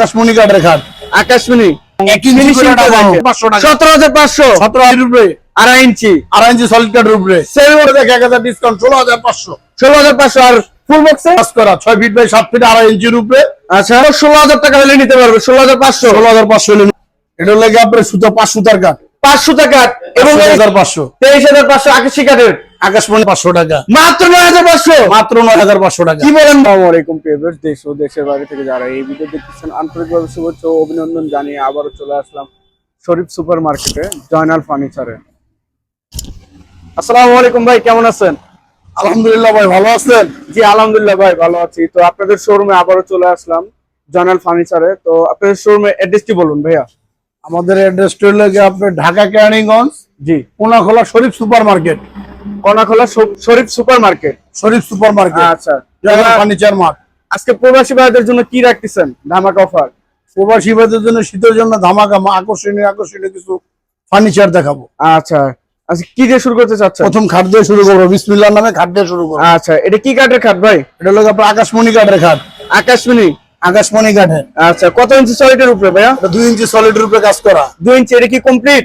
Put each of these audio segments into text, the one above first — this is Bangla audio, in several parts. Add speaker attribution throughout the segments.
Speaker 1: আকাশমণি কাঠের খাট।
Speaker 2: আকাশমণি।
Speaker 1: পাঁচশো টাকা।
Speaker 2: সতেরো হাজার পাঁচশো।
Speaker 1: সতেরো হাজার উপরে
Speaker 2: আড়াই ইঞ্চি।
Speaker 1: আড়াই ইঞ্চি সলিড কাঠের উপরে সেল দেখে এক হাজার ডিসকাউন্ট ষোলো হাজার পাঁচশো।
Speaker 2: ষোলো হাজার পাঁচশো আর ফুল বক্সে
Speaker 1: কাজ করা ছয় ফিট বাই সাত ফিট আড়াই ইঞ্চির উপরে
Speaker 2: আচ্ছা। ষোলো হাজার টাকা হলে নিতে পারবে। ষোলো হাজার পাঁচশো।
Speaker 1: ষোলো হাজার পাঁচশো হলে এটা লাগে আপনার সুতো পাঁচ সুতার কাঠ।
Speaker 2: পাঁচশো টাকা এবং তেইশ হাজার পাঁচশো আকাশি কাঠের।
Speaker 1: আকাশমণি পাঁচশো টাকা।
Speaker 2: মাত্র নয় হাজার পাঁচশো?
Speaker 1: মাত্র নয় হাজার পাঁচশো টাকা।
Speaker 2: কি বলেন?
Speaker 3: আসসালামু আলাইকুম দেশ ও দেশের বাইরে থেকে যারা এই ভিডিও দেখতেছেন আন্তরিকভাবে শুভেচ্ছা ও অভিনন্দন জানিয়ে আবারও চলে আসলাম শরীফ সুপার মার্কেটে জয়নাল ফার্নিচারে।
Speaker 2: আসসালামু আলাইকুম ভাই কেমন আছেন?
Speaker 1: আলহামদুলিল্লাহ ভাই ভালো আছেন?
Speaker 3: জি আলহামদুলিল্লাহ ভাই ভালো আছি। তো আপনাদের শোরুমে আবারও চলে আসলাম জয়নাল ফার্নিচারে। তো আপনাদের শোরুমে অ্যাড্রেসটি বলুন ভাইয়া।
Speaker 1: আমাদের অ্যাড্রেসটা লাগে আপনার ঢাকা কেরানীগঞ্জ
Speaker 3: জি।
Speaker 1: Konakhola Sharif super market
Speaker 3: Konakhola Sharif super market
Speaker 1: Sharif super market
Speaker 3: আচ্ছা
Speaker 1: ফার্নিচার মার্ট।
Speaker 3: আজকে প্রবাসী ভাইদের জন্য কি রাখতেছেন? ধামাকা অফার।
Speaker 1: প্রবাসী ভাইদের জন্য শীতের জন্য ধামাকা আকর্ষণীয় আকর্ষণীয় কিছু ফার্নিচার দেখাবো।
Speaker 3: আচ্ছা। আচ্ছা কি দিয়ে শুরু করতে চাচ্ছেন?
Speaker 1: প্রথম খাট দিয়ে শুরু করব বিসমিল্লার নামে খাট দিয়ে শুরু করব।
Speaker 3: আচ্ছা এটা কি কাঠের খাট ভাই?
Speaker 1: এটা হলো আপনার আকাশমণি কাঠের খাট।
Speaker 3: আকাশমণি?
Speaker 1: আকাশমণি কাঠের।
Speaker 3: আচ্ছা কত ইঞ্চি সলিডের উপরে ভাইয়া?
Speaker 1: দুই ইঞ্চি সলিডের উপরে কাজ করা।
Speaker 3: দুই ইঞ্চি এটা কি কমপ্লিট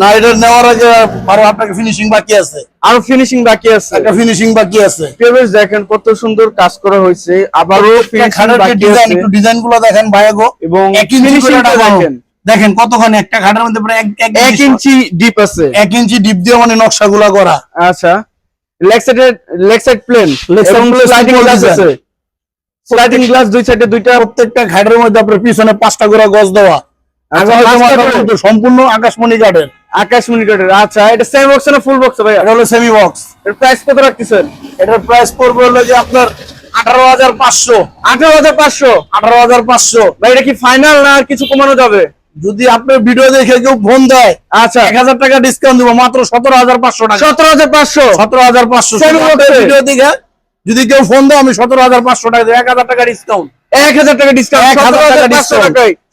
Speaker 1: না এটা নেওয়ার আগে আরও আপনাকে ফিনিশিং বাকি আছে।
Speaker 3: আরও ফিনিশিং বাকি আছে।
Speaker 1: একটা ফিনিশিং বাকি আছে।
Speaker 3: পেবেস দেখেন কত সুন্দর কাজ করা হয়েছে। আবারও ফিনিশিং বাকি
Speaker 1: ডিজাইন একটু ডিজাইনগুলো দেখেন ভাইয়া গো।
Speaker 3: এবং
Speaker 1: এক ইঞ্চি
Speaker 3: টা দেখেন।
Speaker 1: দেখেন কতখানি একটা খাটের মধ্যে প্রায় এক এক
Speaker 3: এক ইঞ্চি ডিপ আছে।
Speaker 1: এক ইঞ্চি ডিপ দিয়ে মানে নকশাগুলা করা।
Speaker 3: আচ্ছা। লেগ সাইডের leg side plain sliding glass আছে। স্লাইডিং গ্লাস দুই সাইডে দুইটা
Speaker 1: প্রত্যেকটা খাটের মধ্যে আপনার পিছনে পাঁচটা করে গজ দেওয়া।
Speaker 3: আচ্ছা,
Speaker 1: আগে হয়তো আকাশমণি কাঠের
Speaker 3: আচ্ছা এটা সেম বক্স না ফুল বক্স ভাইয়া?
Speaker 1: এটা হলো সেমি বক্স
Speaker 3: এর প্রাইস কত রাখতেছেন?
Speaker 1: এটার প্রাইস পড়বে হলো যে আপনার আঠারো হাজার পাঁচশো।
Speaker 3: আঠারো হাজার পাঁচশো?
Speaker 1: আঠারো হাজার পাঁচশো।
Speaker 3: ভাই এটা কি ফাইনাল না কিছু কমানো যাবে?
Speaker 1: যদি আপনার ভিডিও দেখে কেউ ফোন দেয়
Speaker 3: আচ্ছা।
Speaker 1: এক হাজার টাকা ডিসকাউন্ট দিব মাত্র সতেরো হাজার পাঁচশো টাকা।
Speaker 3: সতেরো হাজার পাঁচশো?
Speaker 1: সতেরো হাজার পাঁচশো? ভিডিও দেখে যদি কেউ ফোন দেয় আমি সতেরো হাজার পাঁচশো টাকা দেবো। এক হাজার টাকা ডিসকাউন্ট
Speaker 3: এক হাজার টাকা ডিসকাউন্ট
Speaker 1: হাজার টাকা।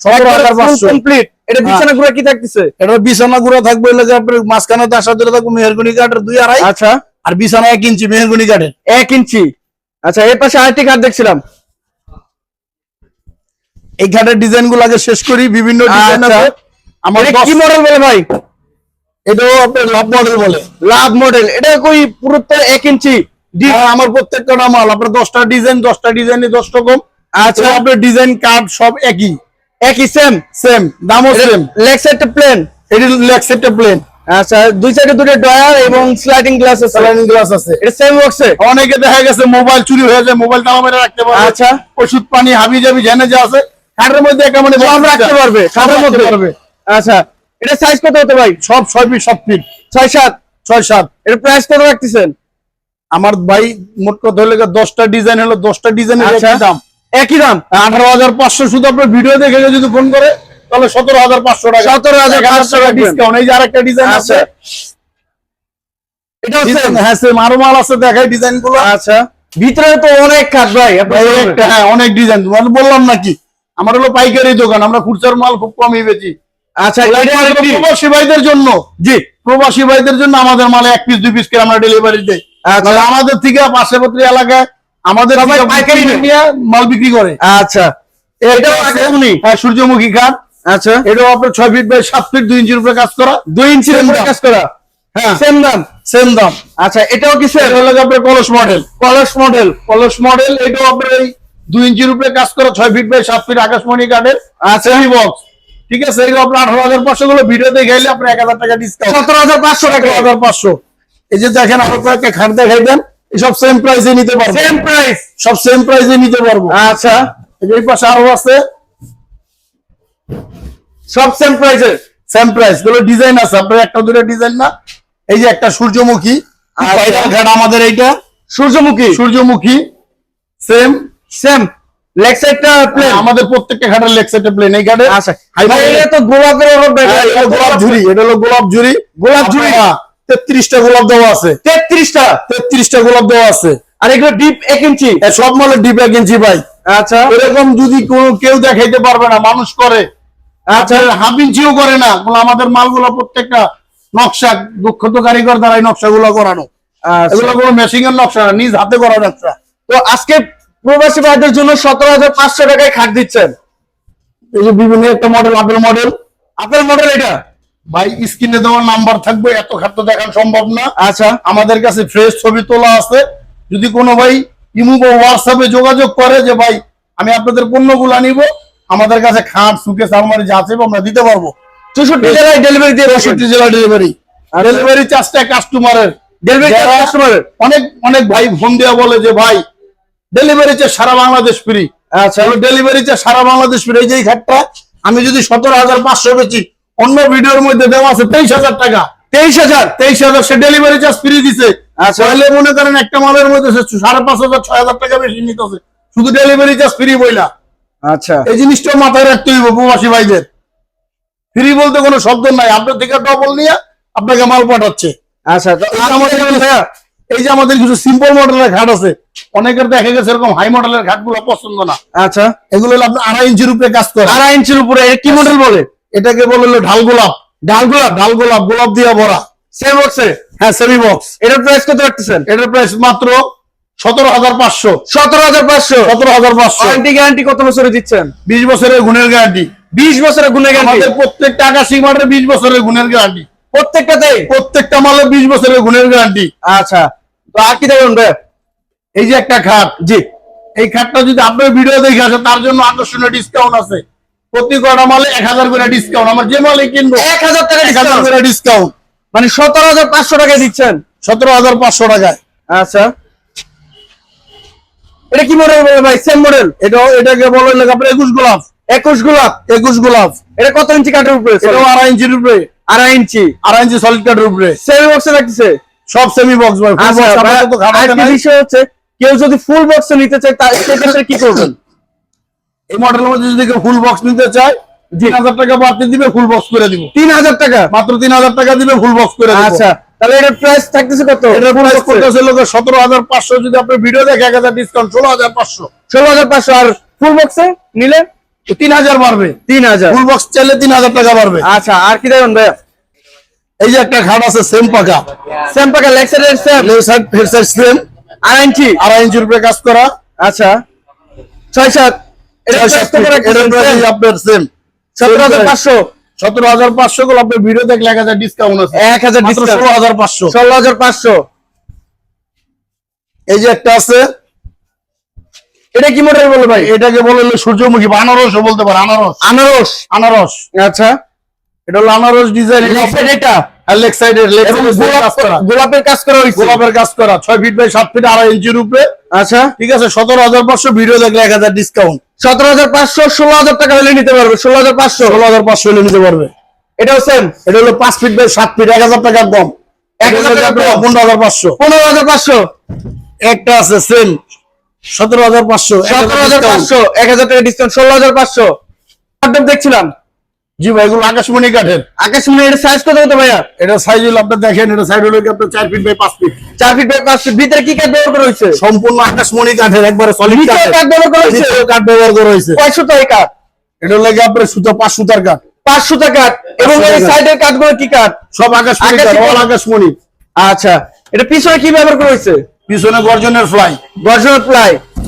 Speaker 1: সতেরো হাজার পাঁচশো।
Speaker 3: কমপ্লিট এটা বিছানা গুলো কি থাকতেছে?
Speaker 1: এটা বিছানা গুঁড়ো থাকবে আপনার মাঝখানে তার সাথে থাকবে মেহরগুনি কাঠের দুই আড়াই।
Speaker 3: আচ্ছা।
Speaker 1: আর বিছানা এক ইঞ্চি মেহরগুনি কাঠের
Speaker 3: এক ইঞ্চি। আচ্ছা এর পাশে আরেকটি কাঠ দেখছিলাম।
Speaker 1: এই ঘাটের ডিজাইনগুলো আগে শেষ করি বিভিন্ন ডিজাইন
Speaker 3: আচ্ছা।
Speaker 1: আছে। আমার
Speaker 3: কি মডেল বলে ভাই?
Speaker 1: এটাও আপনার লাভ মডেল বলে।
Speaker 3: লাভ মডেল এটা কই পুরোটা এক ইঞ্চি?
Speaker 1: আর আমার প্রত্যেকটা মাল আপনার দশটা ডিজাইন দশটা ডিজাইনে দশ রকম।
Speaker 3: আচ্ছা।
Speaker 1: আপনার ডিজাইন কার্ড সব একই।
Speaker 3: একই সেম
Speaker 1: সেম দামও সেম
Speaker 3: লেগ সাইডটা প্লেন
Speaker 1: এটি লেগ সেটটা প্লেন
Speaker 3: আচ্ছা দুই সাইডে দুটো ডয়ার এবং স্লাইডিং গ্লাস আছে।
Speaker 1: স্যালাইন গ্লাস আছে।
Speaker 3: এটা সেম বক্সে
Speaker 1: অনেকে দেখা গেছে মোবাইল চুরি হয়ে যায় মোবাইল তালা মেরে রাখতে পারবে।
Speaker 3: আচ্ছা।
Speaker 1: ওষুধ পানি হাবি জাবি জেনে যা আছে খাটের মধ্যে একা মানে
Speaker 3: সব রাখতে পারবে খাটের মধ্যে।
Speaker 1: পারবে।
Speaker 3: আচ্ছা এটা সাইজ কত হতে ভাই
Speaker 1: সব ছয় ফিট সব ফিট
Speaker 3: ছয় সাত?
Speaker 1: ছয় সাত।
Speaker 3: এর প্রাইস কত রাখতেছেন?
Speaker 1: আমার ভাই মোট কথা হলে দশটা ডিজাইন হলো দশটা ডিজাইনের
Speaker 3: আচ্ছা।
Speaker 1: দাম।
Speaker 3: একই দাম।
Speaker 1: আঠারো হাজার পাঁচশো শুধু আপনার ভিডিও দেখে যদি ফোন করে তাহলে সতেরো হাজার পাঁচশো টাকা।
Speaker 3: 17,500
Speaker 1: টাকা ডিসকাউন্ট। এই যে আরেকটা ডিজাইন আছে।
Speaker 3: আচ্ছা এটা
Speaker 1: হ্যাঁ সেম আরও মাল আছে দেখাই ডিজাইনগুলো
Speaker 3: আচ্ছা। ভিতরে তো অনেক ভাই
Speaker 1: একটা, হ্যাঁ অনেক ডিজাইন তোমার বললাম নাকি আমার হলো পাইকারি দোকান আমরা খুচরার মাল খুব কমই বেচি।
Speaker 3: আচ্ছা
Speaker 1: প্রবাসী ভাইদের জন্য।
Speaker 3: জি।
Speaker 1: প্রবাসী ভাইদের জন্য আমাদের মালে এক পিস দুই পিস করে আমরা ডেলিভারি দেই।
Speaker 3: আচ্ছা।
Speaker 1: আমাদের থেকে পার্শ্ববর্তী এলাকায় আমাদের
Speaker 3: সবাই পাইকারি নিয়ে
Speaker 1: মাল বিক্রি করে।
Speaker 3: আচ্ছা
Speaker 1: এটাও
Speaker 3: আছে?
Speaker 1: হ্যাঁ সূর্যমুখী খাট
Speaker 3: আচ্ছা।
Speaker 1: এটাও আপনার ছয় ফিট বাই সাত ফিট দুই ইঞ্চির উপরে কাজ করা।
Speaker 3: দুই ইঞ্চির উপরে কাজ করা।
Speaker 1: হ্যাঁ।
Speaker 3: সেম দাম।
Speaker 1: সেম দাম।
Speaker 3: আচ্ছা এটাও কি সেম
Speaker 1: এটা আপনার কলস মডেল
Speaker 3: কলস মডেল
Speaker 1: কলস মডেল এটাও আপনার এই দুই ইঞ্চির উপরে কাজ করা ছয় ফিট বাই সাত ফিট আকাশমণি কাঠের
Speaker 3: আচ্ছা।
Speaker 1: বক্স ঠিক আছে এগুলো আপনার আঠারো হাজার পাঁচশো গুলো ভিডিওতে গেলে আপনার এক হাজার টাকা ডিসকাউন্ট
Speaker 3: সতেরো হাজার পাঁচশো টাকা।
Speaker 1: হাজার পাঁচশো। এই যে দেখেন আরও কয়েকটা খাট দেখাই দেন। সব সেম প্রাইসে নিতে পারব।
Speaker 3: সেম প্রাইস
Speaker 1: সব সেম প্রাইসে নিতে পারব।
Speaker 3: আচ্ছা।
Speaker 1: এই পাশে আরও আছে।
Speaker 3: সব সেম প্রাইসের
Speaker 1: সেম প্রাইসগুলো ডিজাইন আছে। আপনার একটা দুটো ডিজাইন না? এই যে একটা সূর্যমুখী।
Speaker 3: আচ্ছা।
Speaker 1: ভাইরাল ঘাট আমাদের এইটা?
Speaker 3: সূর্যমুখী।
Speaker 1: সূর্যমুখী। সেম
Speaker 3: সেম লেগ সাইডটা প্লেন
Speaker 1: আমাদের প্রত্যেকটা ঘাটের লেগ সাইডে প্লেন এই ঘাটে
Speaker 3: আচ্ছা। এটা তো গোলাপের
Speaker 1: হ্যাঁ, গোলাপ ঝুরি এটা হলো গোলাপ ঝুরি
Speaker 3: গোলাপ ঝুরি?
Speaker 1: তেত্রিশটা গোলাপ দেওয়া আছে।
Speaker 3: তেত্রিশটা?
Speaker 1: তেত্রিশটা গোলাপ দেওয়া আছে।
Speaker 3: আর এগুলো ডিপ এক ইঞ্চি
Speaker 1: সব মালের ডিপ এক ইঞ্চি ভাই।
Speaker 3: আচ্ছা।
Speaker 1: এরকম যদি কোনো কেউ দেখাইতে পারবে না মানুষ করে। আচ্ছা। হাফ ইঞ্চিও করে না। আমাদের মালগুলো প্রত্যেকটা নকশা দক্ষত কারিগর দ্বারা এই নকশাগুলো করানো।
Speaker 3: আচ্ছা।
Speaker 1: এগুলো কোনো মেশিং এর নকশা না নিজ হাতে করা নকশা।
Speaker 3: তো আজকে প্রবাসী ভাইদের জন্য সতেরো হাজার পাঁচশো টাকায় খাট দিচ্ছেন।
Speaker 1: এই যে বিভিন্ন একটা model apple model
Speaker 3: apple model এটা?
Speaker 1: ভাই স্ক্রিনে দেওয়ার নাম্বার থাকবে এত খাদ্য দেখানো সম্ভব না।
Speaker 3: আচ্ছা।
Speaker 1: আমাদের কাছে ফ্রেশ ছবি তোলা আছে। যদি কোনো ভাই ইমু বা হোয়াটসঅ্যাপে যোগাযোগ করে যে ভাই আমি আপনাদের পণ্যগুলো নিব আমাদের কাছে খাট সুকেস আলমারি যা আছে আমরা দিতে পারব।
Speaker 3: চৌষট্টি জেলায় ডেলিভারি দিয়ে বসেন
Speaker 1: পঁয়ষট্টি জেলা ডেলিভারি ডেলিভারি চার্জটা কাস্টমারের
Speaker 3: ডেলিভারি কাস্টমারের
Speaker 1: অনেক অনেক ভাই ফোন দেওয়া বলে যে ভাই ডেলিভারি চার্জ সারা বাংলাদেশ ফ্রি
Speaker 3: আচ্ছা।
Speaker 1: ডেলিভারি চার্জ সারা বাংলাদেশ ফ্রি এই যে খাটটা আমি যদি সতেরো হাজার পাঁচশো বেচি অন্য ভিডিওর মধ্যে দেওয়া আছে তেইশ হাজার টাকা।
Speaker 3: তেইশ হাজার?
Speaker 1: তেইশ হাজার সে ডেলিভারি চার্জ ফ্রি দিছে।
Speaker 3: আচ্ছা।
Speaker 1: তাহলে মনে করেন একটা মালের মধ্যে সাড়ে পাঁচ হাজার ছয় হাজার টাকা বেশি নিতেছে। শুধু ডেলিভারি চার্জ ফ্রি বইলা।
Speaker 3: আচ্ছা।
Speaker 1: এই জিনিসটা মাথায় রাখতে হইব প্রবাসী ভাইদের। ফ্রি বলতে কোনো শব্দ নাই। আপনার থেকে ডবল নিয়ে আপনাকে মাল পাঠাচ্ছে।
Speaker 3: আচ্ছা তো
Speaker 1: এই যে আমাদের কিছু- এই যে আমাদের কিছু সিম্পল মডেলের ঘাট আছে। অনেকের দেখা গেছে এরকম হাই মডেলের ঘাটগুলো পছন্দ না।
Speaker 3: আচ্ছা।
Speaker 1: এগুলো আড়াই ইঞ্চির উপরে কাজ করে।
Speaker 3: আড়াই ইঞ্চির উপরে কি মডেল বলে?
Speaker 1: এটাকে বলে হলো ঢাল গোলাপ। ঢাল গোলাপ ঢাল গোলাপ গোলাপ দিয়ে ভরা।
Speaker 3: সেম বক্সে
Speaker 1: হ্যাঁ সেমি বক্স
Speaker 3: এটার প্রাইস কত রাখতেছেন?
Speaker 1: এটার প্রাইস মাত্র সতেরো হাজার পাঁচশো।
Speaker 3: সতেরো হাজার পাঁচশো?
Speaker 1: সতেরো হাজার পাঁচশো।
Speaker 3: গ্যারান্টি কত বছরে দিচ্ছেন?
Speaker 1: বিশ বছরের গুণের গ্যারান্টি
Speaker 3: বিশ বছরের গ্যারান্টি
Speaker 1: প্রত্যেকটা মাঠের বিশ বছরের গুণের গ্যারান্টি
Speaker 3: প্রত্যেকটাতেই
Speaker 1: প্রত্যেকটা বিশ বছরের গুণের গ্যারান্টি
Speaker 3: আচ্ছা। তো আর কি
Speaker 1: এই যে একটা খাট।
Speaker 3: জি।
Speaker 1: এই খাটটা যদি আপনার ভিডিও দেখে আসে তার জন্য আকর্ষণীয় ডিসকাউন্ট আছে। প্রতি কটা মালে এক হাজার করে ডিসকাউন্ট আমার যে মালে কিনবো
Speaker 3: এক হাজার টাকা
Speaker 1: এক হাজার করে ডিসকাউন্ট
Speaker 3: মানে সতেরো হাজার পাঁচশো টাকায় দিচ্ছেন?
Speaker 1: সতেরো হাজার পাঁচশো টাকায়।
Speaker 3: আচ্ছা। এটা কি মডেল ভাই? সেম মডেল
Speaker 1: এটাও এটাকে বলে আপনার একুশ গোলাপ।
Speaker 3: একুশ গোলাপ?
Speaker 1: একুশ গোলাপ।
Speaker 3: এটা কত ইঞ্চি কাঠের উপরে?
Speaker 1: এটাও আড়াই ইঞ্চির উপরে।
Speaker 3: আড়াই ইঞ্চি।
Speaker 1: আড়াই ইঞ্চি সলিড কাঠের উপরে।
Speaker 3: সেম বক্সে রাখতেছে
Speaker 1: সব সেমি বক্স ভাই
Speaker 3: আচ্ছা। বিষয় হচ্ছে কেউ যদি ফুল বক্স নিতে চায় সেক্ষেত্রে কি করবেন?
Speaker 1: এই মডেলের মধ্যে যদি কেউ ফুল বক্স নিতে চায় তিন হাজার টাকা বাড়তি দিবে ফুল বক্স করে দিব।
Speaker 3: তিন হাজার টাকা?
Speaker 1: মাত্র তিন হাজার টাকা দিবে ফুল বক্স করে
Speaker 3: আচ্ছা তাহলে এটার প্রাইস থাকতেছে কত?
Speaker 1: এটার প্রাইস করতেছে লোকের সতেরো হাজার পাঁচশো যদি আপনার ভিডিও দেখে এক হাজার ডিসকাউন্ট ষোলো হাজার পাঁচশো।
Speaker 3: ষোলো হাজার পাঁচশো আর ফুল বক্সে নিলে?
Speaker 1: তিন হাজার বাড়বে।
Speaker 3: তিন হাজার।
Speaker 1: ফুল বক্স চাইলে তিন হাজার টাকা বাড়বে।
Speaker 3: আচ্ছা আর কি দেবেন ভাইয়া?
Speaker 1: এই যে একটা খাট আছে সেম পাকা।
Speaker 3: সেম পাকা leg side same
Speaker 1: left side head side same
Speaker 3: আড়াই ইঞ্চি?
Speaker 1: আড়াই ইঞ্চির উপরে কাজ করা।
Speaker 3: আচ্ছা। ছয় সাত? এটা
Speaker 1: আপনার সেম
Speaker 3: সতেরো হাজার পাঁচশো?
Speaker 1: সতেরো হাজার পাঁচশো গুলো আপনার ভিডিও দেখলে এক হাজার ডিসকাউন্ট আছে।
Speaker 3: এক হাজার
Speaker 1: ষোলো হাজার পাঁচশো।
Speaker 3: ষোলো হাজার পাঁচশো।
Speaker 1: এই যে একটা আছে।
Speaker 3: এটা কি মডেল বলে ভাই?
Speaker 1: এটাকে বলে সূর্যমুখী বা আনারসও বলতে পারে আনারস।
Speaker 3: আনারস।
Speaker 1: আনারস।
Speaker 3: আচ্ছা।
Speaker 1: এটা হলো আনারস ডিজাইন
Speaker 3: লেগ এটা
Speaker 1: লেগ সাইডের লেগ সাইডের কাজ করা।
Speaker 3: গোলাপের কাজ করা
Speaker 1: গোলাপের কাজ করা। ছয় ফিট বাই সাত ফিট আড়াই ইঞ্চির উপরে।
Speaker 3: আচ্ছা।
Speaker 1: ঠিক আছে সতেরো হাজার পাঁচশো ভিডিও দেখলে এক হাজার ডিসকাউন্ট
Speaker 3: সতেরো হাজার পাঁচশো ষোলো হাজার টাকা হলে নিতে পারবে ষোলো হাজার পাঁচশো।
Speaker 1: ষোলো হাজার পাঁচশো হলে নিতে পারবে।
Speaker 3: এটাও সেম
Speaker 1: এটা হলো পাঁচ ফিট বাই সাত ফিট এক হাজার টাকা কম।
Speaker 3: টাকা
Speaker 1: পাঁচশো।
Speaker 3: পনেরো হাজার পাঁচশো।
Speaker 1: একটা আছে সেম সতেরো হাজার পাঁচশো
Speaker 3: সতেরো হাজার পাঁচশো এক হাজার টাকা ডিসকাউন্ট ষোলো হাজার পাঁচশো। একদম দেখছিলাম।
Speaker 1: জি ভাই এগুলো আকাশমণি কাঠের।
Speaker 3: আকাশ মনে এটা সাইজ কত হতো ভাইয়া?
Speaker 1: এটা সাইজ হলো আপনি দেখেন এটা সাইড হলো কি আপনার চার ফিট বাই পাঁচ ফিট
Speaker 3: চার ফিট বাই পাঁচ ফিট ভিতরে কি কাঠ ব্যবহার করা হয়েছে?
Speaker 1: সম্পূর্ণ আকাশমণি কাঠের একবারে সলিড কাঠের।
Speaker 3: কাঠ ব্যবহার করা হয়েছে?
Speaker 1: কাঠ ব্যবহার করা হয়েছে।
Speaker 3: কয় সুতো এই কাঠ?
Speaker 1: এটা কি আপনার সুতো পাঁচ সুতার কাঠ।
Speaker 3: পাঁচ সুতা কাঠ। এবং এই সাইডের কাঠগুলো কি কাঠ?
Speaker 1: সব আকাশমণি
Speaker 3: আকাশি
Speaker 1: কাঠ
Speaker 3: কাঠ।
Speaker 1: অল আকাশমণি।
Speaker 3: আচ্ছা এটা পিছনে কি ব্যবহার করা হয়েছে?
Speaker 1: পিছনে গর্জনের ফ্লাই
Speaker 3: গর্জনের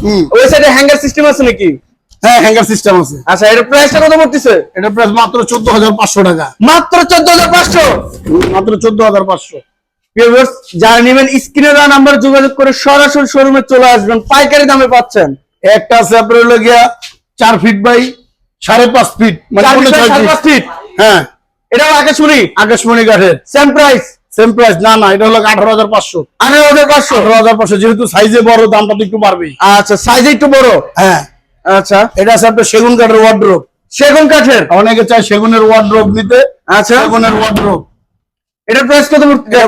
Speaker 1: হুম।
Speaker 3: ওই সাইডে হ্যাঙ্গার সিস্টেম আছে নাকি?
Speaker 1: হ্যাঁ হ্যাঙ্গার সিস্টেম আছে।
Speaker 3: আচ্ছা এটা প্রাইসটা কত পড়তেছে?
Speaker 1: এটা প্রাইস মাত্র চোদ্দ হাজার পাঁচশো টাকা।
Speaker 3: মাত্র চোদ্দ হাজার পাঁচশো?
Speaker 1: মাত্র চোদ্দ হাজার পাঁচশো
Speaker 3: ভিউয়ার্স যারা নেবেন স্ক্রিনে দেওয়া নাম্বার যোগাযোগ করে সরাসরি শোরুমে চলে আসবেন। পাইকারি দামে পাচ্ছেন।
Speaker 1: একটা আছে আপনার হলো গিয়া চার ফিট বাই সাড়ে পাঁচ ফিট মানে
Speaker 3: চার
Speaker 1: পৌনে
Speaker 3: ফিট
Speaker 1: হ্যাঁ।
Speaker 3: এটাও আকাশমণি?
Speaker 1: আকাশমণি কাঠের।
Speaker 3: সেম প্রাইস
Speaker 1: সেম প্রাইস না না এটা হলো আঠারো হাজার পাঁচশো।
Speaker 3: আঠারো হাজার পাঁচশো?
Speaker 1: আঠারো হাজার পাঁচশো যেহেতু সাইজে বড় দামটা তো একটু বাড়বেই।
Speaker 3: আচ্ছা সাইজ একটু বড়?
Speaker 1: হ্যাঁ।
Speaker 3: আচ্ছা।
Speaker 1: এটা আছে আপনার সেগুন কাঠের ওয়ার্ড্রোপ
Speaker 3: সেগুন কাঠের?
Speaker 1: অনেকে চায় সেগুনের ওয়ার্ড্রোপ নিতে
Speaker 3: আচ্ছা।
Speaker 1: সেগুনের ওয়ার্ড্রোপ
Speaker 3: এটার প্রাইস কত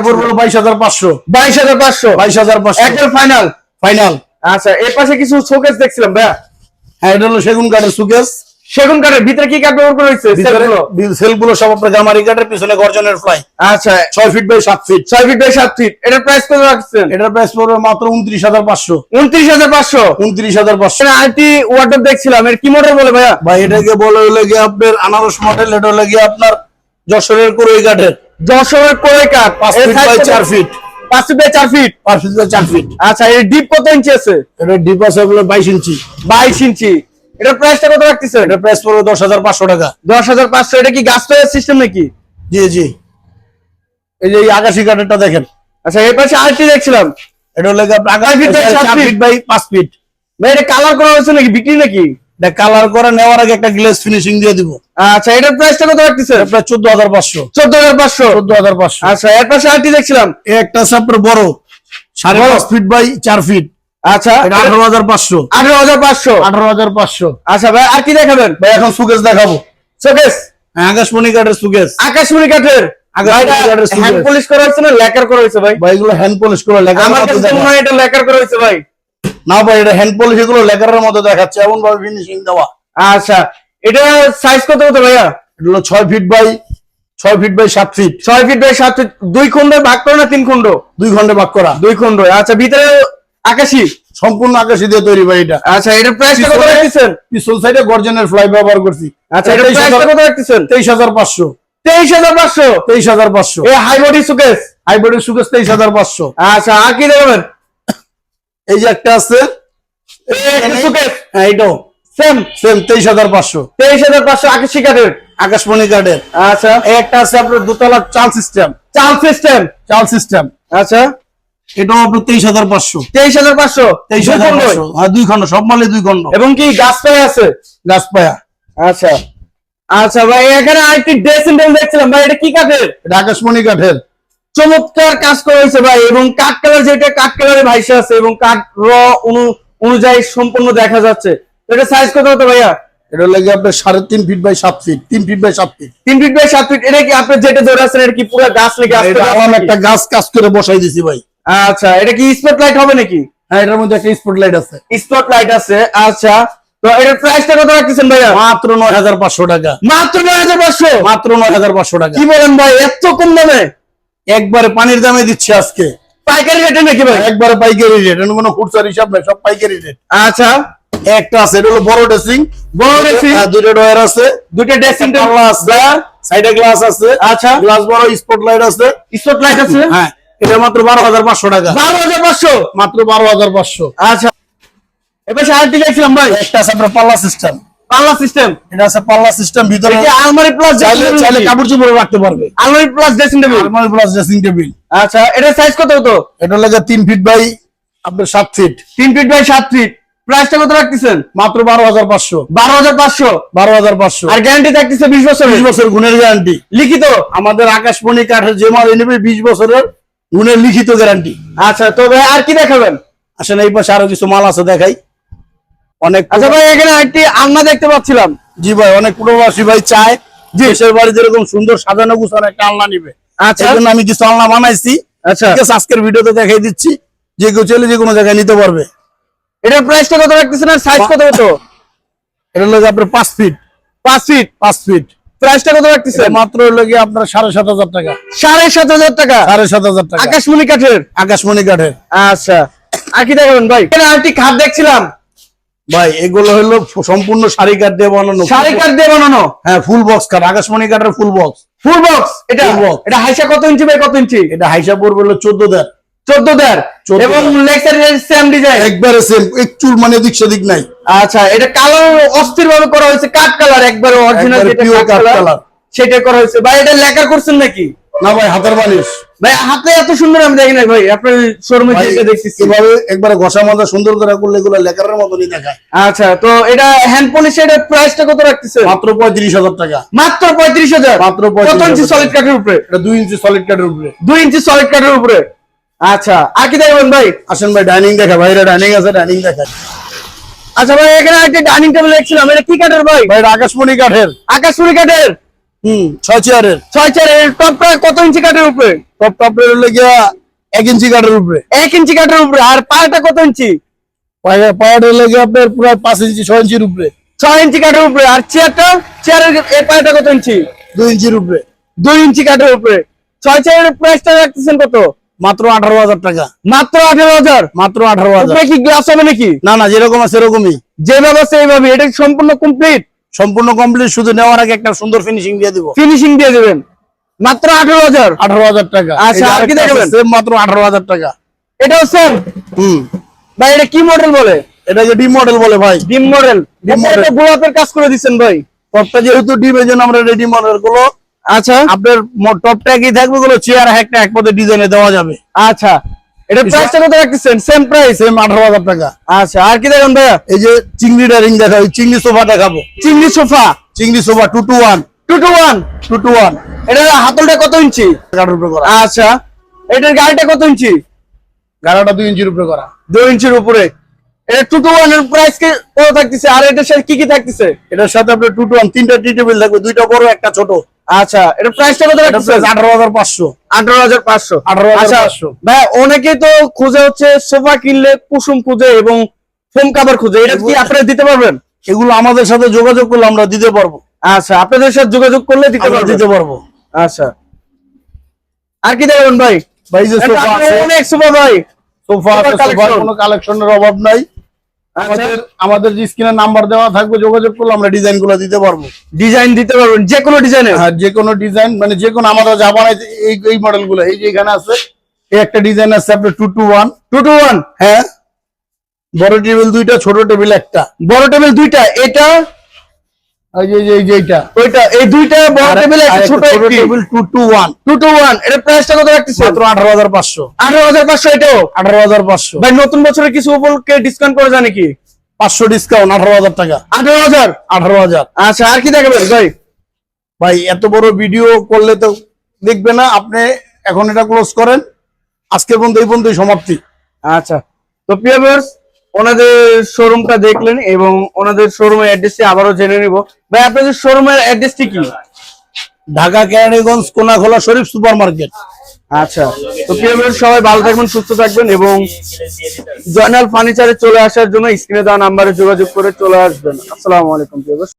Speaker 1: পড়বে বাইশ হাজার পাঁচশো।
Speaker 3: বাইশ হাজার পাঁচশো?
Speaker 1: বাইশ হাজার পাঁচশো।
Speaker 3: একের ফাইনাল
Speaker 1: ফাইনাল
Speaker 3: আচ্ছা এর পাশে কিছু শোকেস দেখছিলাম ভাইয়া।
Speaker 1: হ্যাঁ এটা হলো সেগুন কাঠের সুকেস
Speaker 3: সেগুন কাঠের ভিতরে কি কাঠ ব্যবহার করা হয়েছে? সেলগুলো?
Speaker 1: সব আপনার গামারি কাঠের পিছনে গর্জনের ফ্লাই
Speaker 3: আচ্ছা।
Speaker 1: ছয় ফিট বাই সাত ফিট
Speaker 3: ছয় ফিট বাই সাত ফিট এটার প্রাইস কত রাখছেন?
Speaker 1: এটার প্রাইস পড়বে মাত্র উনত্রিশ হাজার পাঁচশো।
Speaker 3: উনত্রিশ হাজার পাঁচশো?
Speaker 1: উনত্রিশ হাজার পাঁচশো।
Speaker 3: আইটি ওয়াটার দেখছিলাম। এর কি মডেল বলে ভাইয়া?
Speaker 1: ভাই এটাকে বলে হলে গিয়ে আপনার আনারস মডেল এটা হলে গিয়ে আপনার যশোরের কুড়ি কাঠের।
Speaker 3: যশোরের কোরে কাঠ।
Speaker 1: পাঁচ ফিট বাই চার ফিট
Speaker 3: পাঁচ ফিট বাই চার ফিট
Speaker 1: পাঁচ ফিট বাই চার ফিট
Speaker 3: আচ্ছা এর ডিপ কত ইঞ্চি আছে?
Speaker 1: এটা ডিপ আছে আপনার বাইশ ইঞ্চি
Speaker 3: বাইশ ইঞ্চি এটার প্রাইসটা কত রাখতেছেন?
Speaker 1: এটা প্রাইস পড়বে দশ হাজার পাঁচশো টাকা।
Speaker 3: দশ হাজার পাঁচশো এটা কি গাছ সিস্টেম নাকি?
Speaker 1: জি জি। এই যে এই আকাশি দেখেন।
Speaker 3: আচ্ছা এর পাশে আরেকটি দেখছিলাম।
Speaker 1: এটা হলো আকাশি
Speaker 3: feet by feet.
Speaker 1: Feet by পাঁচ ফিট।
Speaker 3: ভাই এটা কালার করা হয়েছে নাকি? বিক্রি নাকি?
Speaker 1: এটা কালার করে নেওয়ার আগে একটা গ্লেস ফিনিশিং দিয়ে দিব।
Speaker 3: আচ্ছা এটার প্রাইসটা কত রাখতেছেন?
Speaker 1: এটা প্রায় চোদ্দ হাজার পাঁচশো।
Speaker 3: চোদ্দ হাজার পাঁচশো?
Speaker 1: চোদ্দ হাজার পাঁচশো।
Speaker 3: আচ্ছা এর পাশে আরেকটি দেখছিলাম।
Speaker 1: একটা আছে বড়। সাড়ে পাঁচ ফিট বাই চার ফিট।
Speaker 3: আচ্ছা
Speaker 1: আঠারো হাজার পাঁচশো।
Speaker 3: আঠারো হাজার পাঁচশো।
Speaker 1: আঠারো হাজার পাঁচশো।
Speaker 3: আচ্ছা ভাই আর কি দেখাবেন?
Speaker 1: ভাই এখন সুকেশ দেখাবো।
Speaker 3: শোকেস
Speaker 1: হ্যাঁ আকাশমণি কাঠের সুকেশ।
Speaker 3: আকাশমণি কাঠের?
Speaker 1: আকাশমণি কাঠের
Speaker 3: হ্যান্ড পলিশ করা হয়েছে না লেকার করা হয়েছে ভাই?
Speaker 1: ভাই এগুলো হ্যান্ড পলিশ করে লেখার
Speaker 3: আমার কাছে মনে হয় এটা লেকার করা হয়েছে ভাই।
Speaker 1: না ভাই এটা হ্যান্ড পলিশ এগুলো লেখারের মতো দেখাচ্ছে এমন ভাবে ফিনিশিং দেওয়া।
Speaker 3: আচ্ছা এটা সাইজ কত কত ভাইয়া?
Speaker 1: এটা হলো ছয় ফিট বাই ছয় ফিট বাই সাত ফিট
Speaker 3: ছয় ফিট বাই সাত ফিট দুই খন্ডে ভাগ করো না তিন খন্ড
Speaker 1: দুই ঘণ্টা ভাগ করা।
Speaker 3: দুই খন্ড আচ্ছা ভিতরে আকাশি?
Speaker 1: সম্পূর্ণ আকাশি দিয়ে তৈরি ভাই এটা।
Speaker 3: আচ্ছা এটার প্রাইসটা কত রাখতেছেন?
Speaker 1: পিছন সাইডে গর্জনের ফ্লাই ব্যবহার করছি।
Speaker 3: আচ্ছা এটার প্রাইসটা কত রাখতেছেন?
Speaker 1: পাঁচশো।
Speaker 3: তেইশ হাজার পাঁচশো? এই হাই বডি সুকেস
Speaker 1: সুকেশ তেইশ হাজার পাঁচশো।
Speaker 3: আচ্ছা আর কি দেখাবেন?
Speaker 1: এই যে একটা আছে।
Speaker 3: এই সুকেস
Speaker 1: হ্যাঁ এটাও
Speaker 3: সেম
Speaker 1: সেম তেইশ হাজার পাঁচশো।
Speaker 3: তেইশ হাজার পাঁচশো আকাশি কাঠের
Speaker 1: আকাশমণি কাঠের
Speaker 3: আচ্ছা।
Speaker 1: এই একটা আছে আপনার দোতলার চাল সিস্টেম
Speaker 3: চাল সিস্টেম
Speaker 1: চাল সিস্টেম
Speaker 3: আচ্ছা।
Speaker 1: এটাও আপনার তেইশ হাজার পাঁচশো।
Speaker 3: তেইশ হাজার পাঁচশো?
Speaker 1: তেইশ হাজার
Speaker 3: খন্ড।
Speaker 1: পাঁচশো। হ্যাঁ দুই খন্ড সব মালে দুই খন্ড
Speaker 3: এবং কি আছে? আচ্ছা। আচ্ছা ভাই এখানে আরেকটি ড্রেসিং টেবিল দেখছিলাম। ভাই এটা কি কাঠের?
Speaker 1: এটা আকাশমণি কাঠের।
Speaker 3: চমৎকার কাজ করা হয়েছে ভাই এবং কাঠ কালার যেটা কাঠ কালারে ভাইসা আছে এবং কাঠ র অনু- অনুযায়ী সম্পূর্ণ দেখা যাচ্ছে। এটা সাইজ কত হতো ভাইয়া?
Speaker 1: এটা লাগে আপনার সাড়ে তিন ফিট বাই সাত ফিট তিন ফিট বাই সাত ফিট
Speaker 3: তিন ফিট বাই সাত ফিট এটা কি আপনি যেটা ধরে আছেন এটা কি পুরো গাছ
Speaker 1: এটা
Speaker 3: গাছ
Speaker 1: একটা গাছ কাজ করে বসাই দিছি ভাই।
Speaker 3: আচ্ছা এটা কি স্পট লাইট হবে নাকি?
Speaker 1: হ্যাঁ এটার মধ্যে একটা স্পট লাইট আছে।
Speaker 3: স্পট লাইট আছে আচ্ছা। তো এটার প্রাইসটা কত রাখতেছেন ভাইয়া?
Speaker 1: মাত্র নয় হাজার পাঁচশো টাকা।
Speaker 3: মাত্র নয় হাজার পাঁচশো?
Speaker 1: মাত্র নয় হাজার পাঁচশো টাকা।
Speaker 3: কি বলেন ভাই এত কম দামে?
Speaker 1: একবারে পানির দামে দিচ্ছি আজকে।
Speaker 3: পাইকারি রেটে নাকি ভাই?
Speaker 1: একবারে পাইকারি রেট এর কোনো খুচরা হিসাব নাই সব পাইকারি রেট
Speaker 3: আচ্ছা।
Speaker 1: একটা আছে এটা হলো বড় ড্রেসিং
Speaker 3: বড় dressing?
Speaker 1: দুটো ডয়ার আছে।
Speaker 3: দুটো ড্রেসিং
Speaker 1: পাল্লা আছে। সাইডে গ্লাস আছে।
Speaker 3: আচ্ছা।
Speaker 1: গ্লাস বড় স্পট লাইট আছে।
Speaker 3: স্পট লাইট আছে?
Speaker 1: হ্যাঁ এটা মাত্র বারো হাজার পাঁচশো টাকা।
Speaker 3: বারো হাজার পাঁচশো?
Speaker 1: মাত্র বারো হাজার পাঁচশো।
Speaker 3: আচ্ছা। এবার আরেকটি দেখছিলাম ভাই।
Speaker 1: একটা আছে আপনার পাল্লা সিস্টেম।
Speaker 3: পাল্লা সিস্টেম?
Speaker 1: এটা আছে পাল্লা সিস্টেম ভিতরে
Speaker 3: আলমারি প্লাস
Speaker 1: চাইলে কাপড় চোপড় রাখতে পারবে।
Speaker 3: আলমারি প্লাস ড্রেসিং টেবিল
Speaker 1: আলমারি প্লাস ড্রেসিং টেবিল
Speaker 3: আচ্ছা এটা সাইজ কত হতো?
Speaker 1: এটা লাগে তিন ফিট বাই আপনার সাত ফিট
Speaker 3: তিন ফিট বাই সাত ফিট প্রাইসটা কত রাখতেছেন?
Speaker 1: মাত্র বারো হাজার পাঁচশো।
Speaker 3: বারো হাজার পাঁচশো?
Speaker 1: বারো হাজার পাঁচশো।
Speaker 3: আর গ্যারান্টি থাকতেছে বিশ বছর
Speaker 1: বিশ বছর গুণের গ্যারান্টি
Speaker 3: লিখিত?
Speaker 1: আমাদের আকাশমণি কাঠের যে মাল নেবে বিশ বছরের গুণের লিখিত গ্যারান্টি
Speaker 3: আচ্ছা তো ভাই আর কি দেখাবেন?
Speaker 1: আসলে এই পাশে আরও কিছু মাল আছে দেখাই। অনেক
Speaker 3: আচ্ছা ভাই এখানে একটি আলনা দেখতে পাচ্ছিলাম।
Speaker 1: জি ভাই অনেক প্রবাসী ভাই চায় দেশের বাড়ি যেরকম সুন্দর সাজানো গুছানো একটা আলনা নিবে।
Speaker 3: আচ্ছা।
Speaker 1: আমি কিছু আলনা বানাইছি।
Speaker 3: আচ্ছা।
Speaker 1: ঠিক আছে আজকের ভিডিওতে দেখাই দিচ্ছি। যে কেউ চলে যে কোনো জায়গায় নিতে পারবে।
Speaker 3: এটার প্রাইসটা কত রাখতেছেন আর সাইজ কত হতো?
Speaker 1: এটা হলো গিয়ে আপনার পাঁচ ফিট
Speaker 3: পাঁচ ফিট
Speaker 1: পাঁচ ফিট
Speaker 3: প্রাইসটা কত
Speaker 1: এটা মাত্র আপনার সাড়ে সাত হাজার টাকা।
Speaker 3: সাড়ে সাত হাজার টাকা?
Speaker 1: সাড়ে সাত হাজার টাকা।
Speaker 3: আকাশমণি কাঠের?
Speaker 1: আকাশমণি কাঠের।
Speaker 3: আচ্ছা। আর কি দেখাবেন ভাই? আরেকটি খাট দেখছিলাম।
Speaker 1: ভাই এগুলো হলো সম্পূর্ণ শাড়ি কাঠ দিয়ে বানানো।
Speaker 3: শাড়ি কাঠ দিয়ে বানানো?
Speaker 1: হ্যাঁ ফুল বক্স কাঠ আকাশমণি কাঠের ফুল বক্স
Speaker 3: ফুল বক্স এটা এটা হাইসা কত ইঞ্চি বাই কত ইঞ্চি?
Speaker 1: এটা হাইসা পড়বে হলো চোদ্দ দেড়।
Speaker 3: চোদ্দ দেড়
Speaker 1: 14
Speaker 3: এবং লেগ সেম ডিজাইন
Speaker 1: একবারে সেম এক চুল মানে দিক সেদিক নাই।
Speaker 3: আচ্ছা এটা কালার অস্থির ভাবে করা হয়েছে কালার একবারে অরিজিনাল যেটা
Speaker 1: pure
Speaker 3: কাঠ
Speaker 1: কাঠ
Speaker 3: কালার সেটা করা হয়েছে। ভাই এটা লেকার করছেন নাকি?
Speaker 1: না ভাই হাতের বালিশ।
Speaker 3: ভাই হাতে এত সুন্দর আমি দেখি না ভাই আপনার শোরুমে যেটা
Speaker 1: একবারে ঘষা মাজা সুন্দর করে করলে এগুলো লেকারের মতনই দেখায়।
Speaker 3: আচ্ছা তো এটা হ্যান্ড পলিশ এর প্রাইসটা কত রাখতেছে
Speaker 1: মাত্র পঁয়ত্রিশ হাজার টাকা।
Speaker 3: মাত্র পঁয়ত্রিশ হাজার?
Speaker 1: মাত্র
Speaker 3: কত ইঞ্চি সলিড উপরে?
Speaker 1: এটা ইঞ্চি সলিড কাঠের উপরে।
Speaker 3: দুই ইঞ্চি সলিড কাঠের উপরে? আচ্ছা আর কি দেখবেন ভাই।
Speaker 1: আসেন ভাই ডাইনিং দেখা ভাইরা ডাইনিং আছে ডাইনিং দেখা।
Speaker 3: আচ্ছা ভাই এখানে একটা ডাইনিং টেবিল দেখছিলাম। এটা কি কাঠের ভাই?
Speaker 1: ভাই আকাশমণি কাঠের।
Speaker 3: আকাশমণি কাঠের।
Speaker 1: হুম। ছয় চেয়ারের
Speaker 3: ছয় চার টপটা কত ইঞ্চি কাঠের উপরে?
Speaker 1: টপ টপের হলো গিয়া এক ইঞ্চি কাঠের উপরে।
Speaker 3: এক ইঞ্চি কাঠের উপরে। আর পায়াটা কত ইঞ্চি
Speaker 1: পায়া পায়াটা হলো গিয়া আপনার পুরো পাঁচ ইঞ্চি ছয় ইঞ্চির উপরে।
Speaker 3: ছয় ইঞ্চি কাঠের উপরে। আর চেয়ারটা চেয়ারের এর পায়াটা কত ইঞ্চি
Speaker 1: দুই ইঞ্চির উপরে।
Speaker 3: দুই ইঞ্চি কাঠের উপরে। ছয় চেয়ারের প্রাইসটা রাখতেছেন কত?
Speaker 1: মাত্র আঠারো হাজার টাকা।
Speaker 3: মাত্র আঠারো হাজার?
Speaker 1: মাত্র আঠারো হাজার।
Speaker 3: কি গ্লাস হবে নাকি?
Speaker 1: না না যেরকম আছে
Speaker 3: যে ব্যবস্থা এইভাবে এটা সম্পূর্ণ কমপ্লিট
Speaker 1: সম্পূর্ণ কমপ্লিট শুধু নেওয়ার আগে একটা সুন্দর ফিনিশিং দিয়ে দিব।
Speaker 3: ফিনিশিং দিয়ে দেবেন। মাত্র আঠারো হাজার?
Speaker 1: আঠারো হাজার টাকা।
Speaker 3: আচ্ছা, আর কি
Speaker 1: আছে,
Speaker 3: দেখাবেন?
Speaker 1: মাত্র আঠারো হাজার টাকা।
Speaker 3: এটাও সেম
Speaker 1: হুম।
Speaker 3: ভাই এটা কি মডেল বলে?
Speaker 1: এটাকে ডিম মডেল বলে ভাই।
Speaker 3: ডিম মডেল
Speaker 1: ডিম model।
Speaker 3: এটা গোলাপের কাজ করে দিচ্ছেন ভাই।
Speaker 1: টপটা যেহেতু ডিম এই জন্য আমরা রেডি মডেলগুলো
Speaker 3: আচ্ছা।
Speaker 1: আপনার টপটা কি থাকবে গুলো চেয়ার এক পদে ডিজাইনে দেওয়া যাবে।
Speaker 3: আচ্ছা। এটা প্রাইসটা কত রাখতেছেন? সেম প্রাইস
Speaker 1: সেম আঠারো হাজার টাকা।
Speaker 3: আচ্ছা আর কি দেখেন ভাইয়া?
Speaker 1: এই যে চিংড়িটা রিং দেখা ওই চিংড়ি সোফা দেখাবো।
Speaker 3: চিংড়ি সোফা?
Speaker 1: চিংড়ি
Speaker 3: এটা হাতলটা কত ইঞ্চি?
Speaker 1: গাড়ার উপরে করা।
Speaker 3: আচ্ছা। এটার গাড়িটা কত ইঞ্চি?
Speaker 1: গাড়াটা দুই ইঞ্চির উপরে করা।
Speaker 3: ইঞ্চির উপরে। এটা টু টু ওয়ানের প্রাইস কি কত থাকতেছে? আর এটার সাথে কি কি থাকতেছে?
Speaker 1: এটার সাথে আপনার তিনটা টি টেবিল থাকবে দুইটা বড় একটা ছোট।
Speaker 3: আচ্ছা এটা প্রাইসটা কত
Speaker 1: হাজার পাঁচশো। 18,500
Speaker 3: আচ্ছা ভাই অনেকেই তো খুঁজে হচ্ছে সোফা কিনলে কুসুম খুঁজে এবং ফোম কাভার খুঁজে। এটা কি আপনারা দিতে পারবেন?
Speaker 1: এগুলো আমাদের সাথে যোগাযোগ করলে আমরা দিতে পারব।
Speaker 3: আচ্ছা আপনাদের সাথে যোগাযোগ করলে দিতে পারবেন।
Speaker 1: দিতে পারব।
Speaker 3: আচ্ছা। আর কি দেখবেন ভাই?
Speaker 1: ভাই যে সোফা আছে।
Speaker 3: অনেক সোফা ভাই।
Speaker 1: সোফা আছে সোফার কোনো কালেকশনের অভাব নাই। আমাদের আমাদের যে স্ক্রিনে নাম্বার দেওয়া থাকবে যোগাযোগ করলে আমরা ডিজাইনগুলো দিতে পারব।
Speaker 3: ডিজাইন দিতে পারবেন যে কোনো ডিজাইনের?
Speaker 1: হ্যাঁ যে কোনো ডিজাইন মানে যে কোনো আমাদের যা বানাইতে এই এই মডেলগুলো এই যে এখানে আছে এই একটা ডিজাইন আছে আপনার two two one.
Speaker 3: Two two one?
Speaker 1: হ্যাঁ। বড় টেবিল দুইটা ছোট টেবিল একটা।
Speaker 3: বড় টেবিল দুইটা এটা নতুন বছরে কিছু উপলক্ষে ডিসকাউন্ট করে জানে কি?
Speaker 1: পাঁচশো ডিসকাউন্ট আঠারো হাজার টাকা।
Speaker 3: আঠারো হাজার?
Speaker 1: আঠারো হাজার।
Speaker 3: আচ্ছা আর কি দেখাবেন ভাই?
Speaker 1: ভাই এত বড় ভিডিও করলে তো দেখবে না আপনি এখন এটা ক্লোজ করেন। আজকে পর্যন্ত এই পর্যন্তই সমাপ্তি।
Speaker 3: আচ্ছা তো প্রিয় ভিউয়ার্স ওনাদের শোরুমটা দেখলেন এবং ওনাদের শোরুমের অ্যাড্রেসটি আবারও জেনে নিব। ভাই আপনাদের শোরুমের অ্যাড্রেসটি কি?
Speaker 1: ঢাকা কেরানীগঞ্জ কোনাখোলা শরীফ সুপার মার্কেট
Speaker 3: আচ্ছা তো প্রিয় সবাই ভালো থাকবেন সুস্থ থাকবেন এবং জয়নাল ফার্নিচারে চলে আসার জন্য স্ক্রিনে দেওয়া নাম্বারে যোগাযোগ করে চলে আসবেন। আসসালামু আলাইকুম প্রিয়।